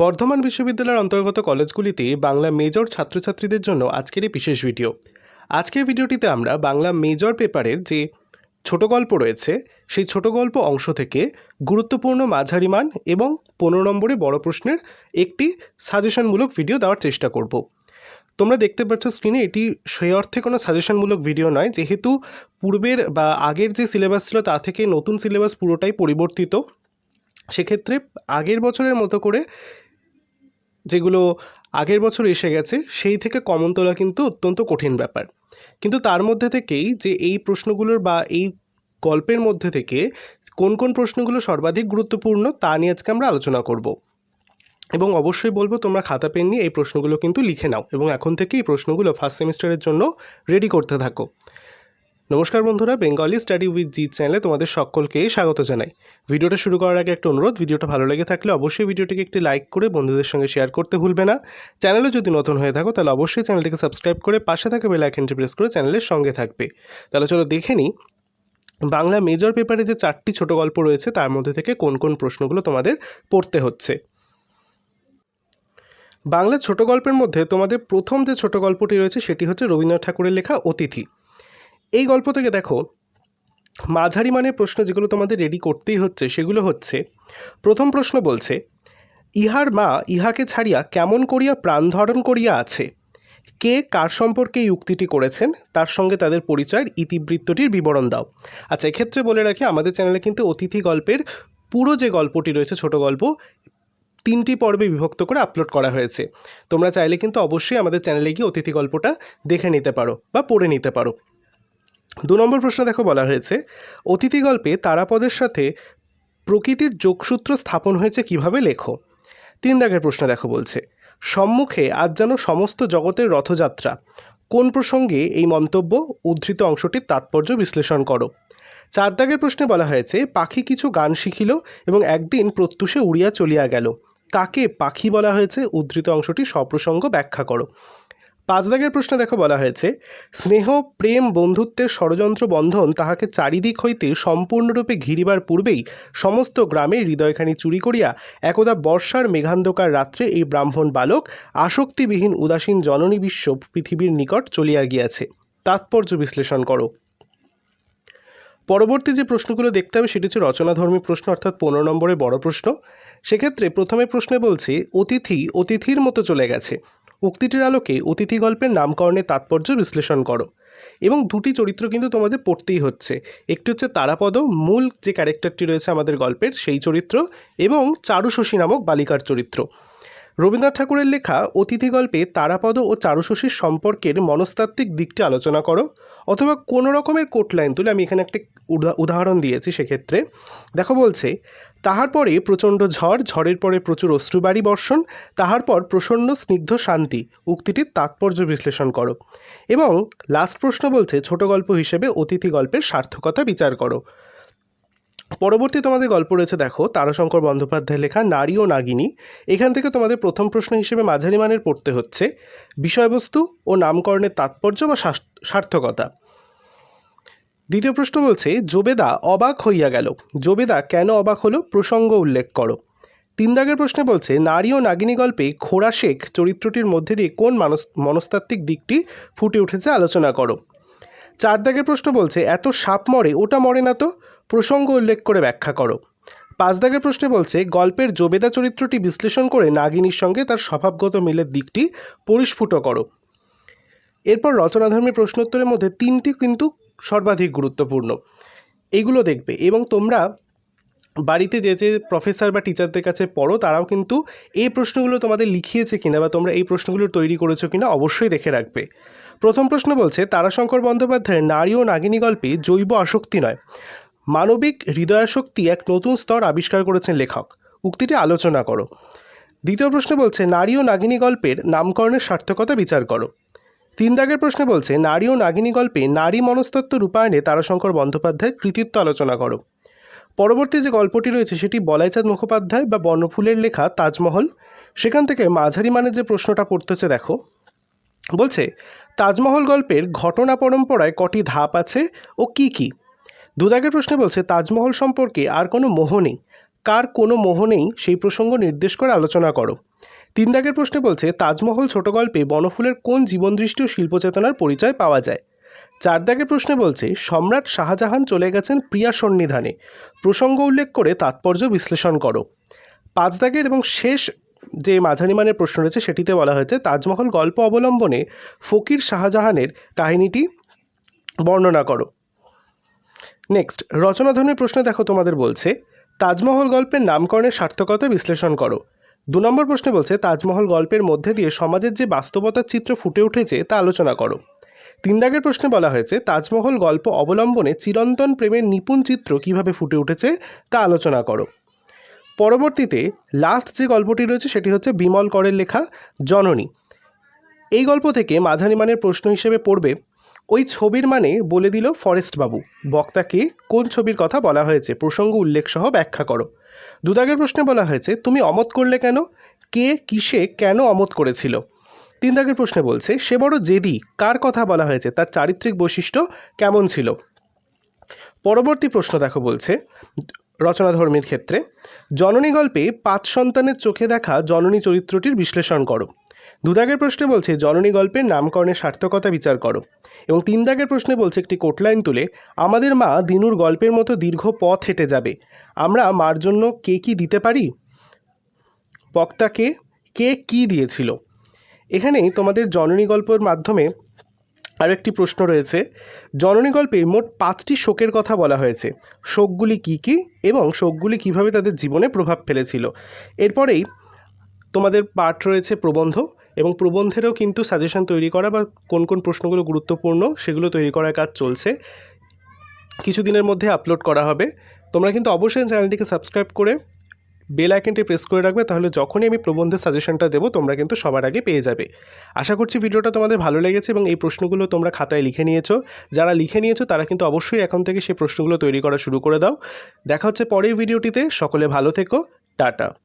বর্ধমান বিশ্ববিদ্যালয়ের অন্তর্গত কলেজগুলিতে বাংলা মেজর ছাত্রছাত্রীদের জন্য আজকের এই বিশেষ ভিডিও। আজকের ভিডিওটিতে আমরা বাংলা মেজর পেপারের যে ছোট গল্প রয়েছে, সেই ছোট গল্প অংশ থেকে গুরুত্বপূর্ণ মাঝারি মান এবং পনেরো নম্বরে বড় প্রশ্নের একটি সাজেশনমূলক ভিডিও দেওয়ার চেষ্টা করব। তোমরা দেখতে পাচ্ছ স্ক্রিনে এটি সেই অর্থে কোনো সাজেশনমূলক ভিডিও নয়, যেহেতু পূর্বের বা আগের যে সিলেবাস ছিল তা থেকে নতুন সিলেবাস পুরোটাই পরিবর্তিত। সেক্ষেত্রে আগের বছরের মতো করে যেগুলো আগের বছর এসে গেছে, সেই থেকে কমন তোলা কিন্তু অত্যন্ত কঠিন ব্যাপার। কিন্তু তার মধ্যে থেকেই যে এই প্রশ্নগুলোর বা এই গল্পের মধ্যে থেকে কোন কোন প্রশ্নগুলো সর্বাধিক গুরুত্বপূর্ণ তা নিয়ে আজকে আমরা আলোচনা করব। এবং অবশ্যই বলব, তোমরা খাতা, পেন নিয়ে এই প্রশ্নগুলো কিন্তু লিখে নাও এবং এখন থেকে এই প্রশ্নগুলো ফার্স্ট সেমিস্টারের জন্য রেডি করতে থাকো। নমস্কার বন্ধুরা বেঙ্গলি স্টাডি উইথ জিৎ চ্যানেলে তোমাদের সকলকে স্বাগত জানাই। ভিডিওটা শুরু করার আগে একটা অনুরোধ, ভিডিওটা ভালো লেগে থাকলে অবশ্যই ভিডিওটিকে একটি লাইক করে বন্ধুদের সঙ্গে শেয়ার করতে ভুলবে না। চ্যানেলে যদি নতুন হয়ে থাকো, তাহলে অবশ্যই চ্যানেলটিকে সাবস্ক্রাইব করে পাশে থাকা বেল আইকনটি প্রেস করে চ্যানেলের সঙ্গে থাকবে। তাহলে চলো দেখে নিই, বাংলা মেজর পেপারে যে চারটি ছোট গল্প রয়েছে, তার মধ্যে থেকে কোন কোন প্রশ্নগুলো তোমাদের পড়তে হচ্ছে। বাংলা ছোট গল্পের মধ্যে তোমাদের প্রথম যে ছোট গল্পটি রয়েছে, সেটি হচ্ছে রবীন্দ্রনাথ ঠাকুরের লেখা অতিথি। এই গল্প থেকে দেখো, মাঝারি মানের প্রশ্ন যেগুলো তোমাদের রেডি করতেই হচ্ছে, সেগুলো হচ্ছে, প্রথম প্রশ্ন বলছে, ইহার মা ইহাকে ছাড়িয়া কেমন করিয়া প্রাণ ধারণ করিয়া আছে? কে কার সম্পর্কে এই উক্তিটি করেছেন? তার সঙ্গে তাদের পরিচয়ের ইতিবৃত্তটির বিবরণ দাও। আচ্ছা এক্ষেত্রে বলে রাখি, আমাদের চ্যানেলে কিন্তু অতিথি গল্পের পুরো যে গল্পটি রয়েছে, ছোট গল্প, তিনটি পর্বে বিভক্ত করে আপলোড করা হয়েছে। তোমরা চাইলে কিন্তু অবশ্যই আমাদের চ্যানেলে গিয়ে অতিথি গল্পটা দেখে নিতে পারো বা পড়ে নিতে পারো। দু নম্বর প্রশ্ন দেখো বলা হয়েছে, অতিথি গল্পে তারাপদের সাথে প্রকৃতির যোগসূত্র স্থাপন হয়েছে কীভাবে লেখো? তিন দাগের প্রশ্ন দেখো বলছে, সম্মুখে আজ যেন সমস্ত জগতের রথযাত্রা, কোন প্রসঙ্গে এই মন্তব্য উদ্ধৃত অংশটির তাৎপর্য বিশ্লেষণ করো? চার দাগের প্রশ্নে বলা হয়েছে, পাখি কিছু গান শিখিল এবং একদিন প্রত্যুষে উড়িয়া চলিয়া গেল, কাকে পাখি বলা হয়েছে উদ্ধৃত অংশটি সপ্রসঙ্গ ব্যাখ্যা করো। পাঁচ দাগের প্রশ্নে দেখো বলা হয়েছে, স্নেহ, প্রেম, বন্ধুত্বের ষড়যন্ত্র বন্ধন তাহাকে চারিদিক হইতে সম্পূর্ণরূপে ঘিরিবার পূর্বেই সমস্ত গ্রামে হৃদয়খানি চুরি করিয়া একদা বর্ষার মেঘান্ধকার রাত্রে এই ব্রাহ্মণ বালক আসক্তিবিহীন উদাসীন জননী বিশ্ব পৃথিবীর নিকট চলিয়া গিয়াছে। তাৎপর্য বিশ্লেষণ করো। পরবর্তী যে প্রশ্নগুলো দেখতে হবে সেটি হচ্ছে রচনাধর্মী প্রশ্ন, অর্থাৎ পনেরো নম্বরের বড় প্রশ্ন। সেক্ষেত্রে প্রথমে প্রশ্নে বলছে, অতিথি অতিথির মতো চলে গেছে। উক্তিটির আলোকে অতিথি গল্পের নামকরণের তাৎপর্য বিশ্লেষণ করো। এবং দুটি চরিত্র কিন্তু তোমাদের পড়তেই হচ্ছে। একটি হচ্ছে তারাপদ, মূল যে ক্যারেক্টারটি রয়েছে আমাদের গল্পের সেই চরিত্র এবং চারুশশী নামক বালিকার চরিত্র। রবীন্দ্রনাথ ঠাকুরের লেখা অতিথি গল্পে তারাপদ ও চারুশশীর সম্পর্কের মনস্তাত্ত্বিক দিকটি আলোচনা করো। অথবা কোনো রকমের কোট লাইন তুলে আমি এখানে একটা উদা- উদাহরণ দিয়েছি সেক্ষেত্রে। দেখো বলছে, তাহার পরে প্রচণ্ড ঝড়, ঝড়ের পরে প্রচুর অশ্রুবাড়ি বর্ষণ, তাহার পর প্রসন্ন স্নিগ্ধ শান্তি। উক্তিটির তাৎপর্য বিশ্লেষণ করো। এবং লাস্ট প্রশ্ন বলছে, ছোট গল্প হিসেবে অতিথি গল্পের সার্থকতা বিচার করো। পরবর্তী তোমাদের গল্প রয়েছে, দেখো, তারাশঙ্কর বন্দ্যোপাধ্যায় লেখা নারী ও নাগিনী। এখান থেকে তোমাদের প্রথম প্রশ্ন হিসেবে মাঝারি মানের পড়তে হচ্ছে, বিষয়বস্তু ও নামকরণের তাৎপর্য বা সার্থকতা। দ্বিতীয় প্রশ্ন বলছে, জোবেদা অবাক হইয়া গেল। জোবেদা কেন অবাক হলো? প্রসঙ্গ উল্লেখ করো। তিন দাগের প্রশ্নে বলছে, নারী ও নাগিনী গল্পে খোড়া শেখ চরিত্রটির মধ্যে দিয়ে কোন মানস, মনস্তাত্ত্বিক দিকটি ফুটে উঠেছে আলোচনা করো। চার দাগের প্রশ্ন বলছে, এত সাপ মরে, ওটা মরে না তো? প্রসঙ্গ উল্লেখ করে ব্যাখ্যা করো। পাঁচ দাগের প্রশ্নে বলছে, গল্পের জোবেদা চরিত্রটি বিশ্লেষণ করে নাগিনীর সঙ্গে তার স্বভাবগত মিলের দিকটি পরিস্ফুট করো। এরপর রচনাধর্মী প্রশ্নোত্তরের মধ্যে তিনটি কিন্তু সর্বাধিক গুরুত্বপূর্ণ। এইগুলো দেখবে এবং তোমরা বাড়িতে যে যে প্রফেসর বা টিচারদের কাছে পড়ো, তারাও কিন্তু এই প্রশ্নগুলো তোমাদের লিখিয়েছে কিনা বা তোমরা এই প্রশ্নগুলো তৈরি করেছ কিনা অবশ্যই দেখে রাখবে। প্রথম প্রশ্ন বলছে, তারাশঙ্কর বন্দ্যোপাধ্যায়ের নারী ও নাগিনী গল্পে জৈব আসক্তি নয়। মানবিক হৃদয়াসক্তি এক নতুন স্তর আবিষ্কার করেছেন লেখক। উক্তিটি আলোচনা করো। দ্বিতীয় প্রশ্ন বলছে, নারী ও নাগিনী গল্পের নামকরণের সার্থকতা বিচার করো। তিন দাগের প্রশ্নে বলছে, নারী ও নাগিনী গল্পে নারী মনস্তত্ত্ব রূপায়ণে তারাশঙ্কর বন্দ্যোপাধ্যায়ের কৃতিত্ব আলোচনা করো। পরবর্তী যে গল্পটি রয়েছে, সেটি বলাইচাঁদ মুখোপাধ্যায় বা বর্ণফুলের লেখা তাজমহল। সেখান থেকে মাঝারি মানের যে প্রশ্নটা পড়তেছে, দেখো। বলছে, তাজমহল গল্পের ঘটনা পরম্পরায় কটি ধাপ আছে ও কি কি? দুদাগের প্রশ্নে বলছে, তাজমহল সম্পর্কে আর কোনো মোহ নেই। কার কোনো মোহ নেই, সেই প্রসঙ্গ নির্দেশ করে আলোচনা করো। তিন দাগের প্রশ্নে বলছে, তাজমহল ছোট গল্পে বনফুলের কোন জীবনদৃষ্টি ও শিল্পচেতনার পরিচয় পাওয়া যায়? চার দাগের প্রশ্নে বলছে, সম্রাট শাহজাহান চলে গেছেন প্রিয়া সন্নিধানে। প্রসঙ্গ উল্লেখ করে তাৎপর্য বিশ্লেষণ করো। পাঁচ দাগের এবং শেষ যে মাঝারি মানের প্রশ্ন রয়েছে, সেটিতে বলা হয়েছে, তাজমহল গল্প অবলম্বনে ফকির শাহজাহানের কাহিনীটি বর্ণনা করো। নেক্সট রচনাধর্মী প্রশ্ন দেখো তোমাদের বলছে, তাজমহল গল্পের নামকরণের সার্থকতা বিশ্লেষণ করো। দু নম্বর প্রশ্নে বলছে, তাজমহল গল্পের মধ্যে দিয়ে সমাজের যে বাস্তবতার চিত্র ফুটে উঠেছে তা আলোচনা করো। তিন দাগের প্রশ্নে বলা হয়েছে, তাজমহল গল্প অবলম্বনে চিরন্তন প্রেমের নিপুণ চিত্র কীভাবে ফুটে উঠেছে তা আলোচনা করো। পরবর্তীতে লাস্ট যে গল্পটি রয়েছে সেটি হচ্ছে বিমল করের লেখা, জননী। এই গল্প থেকে মাঝারি মানের প্রশ্ন হিসেবে পড়বে ওই ছবির মানে বলে দিল ফরেস্ট বাবু বক্তাকে কোন ছবির কথা বলা হয়েছে? প্রসঙ্গ উল্লেখ সহ ব্যাখ্যা করো। দুদাগের প্রশ্নে বলা হয়েছে, তুমি অমত করলে কেন? কে, কিসে, কেন অমত করেছিল? তিন দাগের প্রশ্নে বলছে, সে বড় জেদি। কার কথা বলা হয়েছে? তার চারিত্রিক বৈশিষ্ট্য কেমন ছিল? পরবর্তী প্রশ্ন দেখো বলছে, রচনাধর্মীর ক্ষেত্রে, জননী গল্পে পাঁচ সন্তানের চোখে দেখা জননী চরিত্রটির বিশ্লেষণ করো। দুদাগের প্রশ্নে বলছে, জননী গল্পের নামকরণের সার্থকতা বিচার করো। এবং তিন দাগের প্রশ্নে বলছে, একটি কোটলাইন তুলে, আমাদের মা দিনুর গল্পের মতো দীর্ঘ পথ হেঁটে যাবে। আমরা মার জন্য কে কি দিতে পারি? বক্তাকে কে? কি দিয়েছিল? এখানে তোমাদের জননী গল্পের মাধ্যমে আরও একটি প্রশ্ন রয়েছে। জননী গল্পে মোট পাঁচটি শোকের কথা বলা হয়েছে। শোকগুলি কী কী এবং শোকগুলি কীভাবে তাদের জীবনে প্রভাব ফেলেছিল? এরপরেই তোমাদের পাঠ রয়েছে প্রবন্ধ। এবং প্রবন্ধেরও কিন্তু সাজেশন তৈরি করা বা কোন কোন প্রশ্নগুলো গুরুত্বপূর্ণ সেগুলো তৈরি করার কাজ চলছে। কিছুদিনের মধ্যে আপলোড করা হবে। তোমরা কিন্তু অবশ্যই চ্যানেলটিকে সাবস্ক্রাইব করে বেল আইকনটি প্রেস করে রাখবে, তাহলে যখনই আমি প্রবন্ধের সাজেশনটা দেবো, তোমরা কিন্তু সবার আগে পেয়ে যাবে। আশা করছি ভিডিওটা তোমাদের ভালো লেগেছে এবং এই প্রশ্নগুলো তোমরা খাতায় লিখে নিয়েছো। যারা লিখে নিয়েছো, তারা কিন্তু অবশ্যই এখন থেকে সেই প্রশ্নগুলো তৈরি করা শুরু করে দাও। দেখা হচ্ছে পরের ভিডিওটিতে। সকলে ভালো থেকো। টাটা।